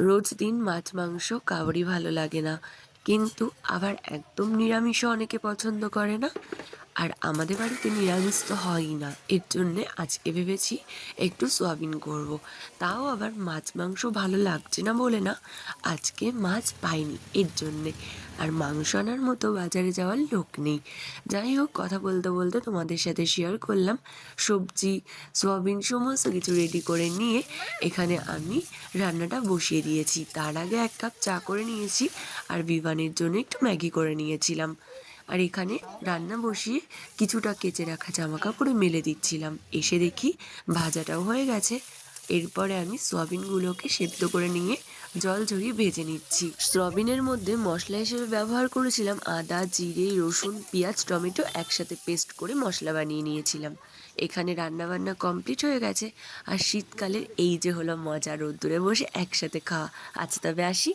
রোজ দিন মাছ, মাংস কাউরই ভালো লাগে না। কিন্তু আবার একদম নিরামিষও অনেকে পছন্দ করে না? আর আমাদের বাড়িতে নিরামিষ তো হয়ই না। এর জন্যে আজকে ভেবেছি একটু সোয়াবিন করব। তাও আবার মাছ মাংস ভালো লাগছে না বলে না। আজকে মাছ পাইনি এর জন্যে। আর মাংস আনার মতো বাজারে যাওয়ার লোক নেই। যাই হোক, কথা বলতে বলতে তোমাদের সাথে শেয়ার করলাম। সবজি, সোয়াবিন সমস্ত কিছু রেডি করে নিয়ে এখানে আমি রান্নাটা বসিয়ে দিয়েছি। তার আগে এক কাপ চা করে নিয়েছি। আর বিমানের জন্য একটু ম্যাগি করে নিয়েছিলাম। আর এখানে রান্না বসিয়ে কিছুটা কেচে রাখা জামা কাপড়ে মেলে দিচ্ছিলাম। এসে দেখি ভাজাটাও হয়ে গেছে। এরপরে আমি সয়াবিনগুলোকে সেদ্ধ করে নিয়ে জল ঝরিয়ে ভেজে নিচ্ছি। সয়াবিনের মধ্যে মশলা হিসেবে ব্যবহার করেছিলাম আদা, জিরে, রসুন, পেঁয়াজ, টমেটো একসাথে পেস্ট করে মশলা বানিয়ে নিয়েছিলাম। এখানে রান্না বান্না কমপ্লিট হয়ে গেছে। আর শীতকালের এই যে হলো মজা, রোদ্দুরে বসে একসাথে খাওয়া। আচ্ছা তবে আসি।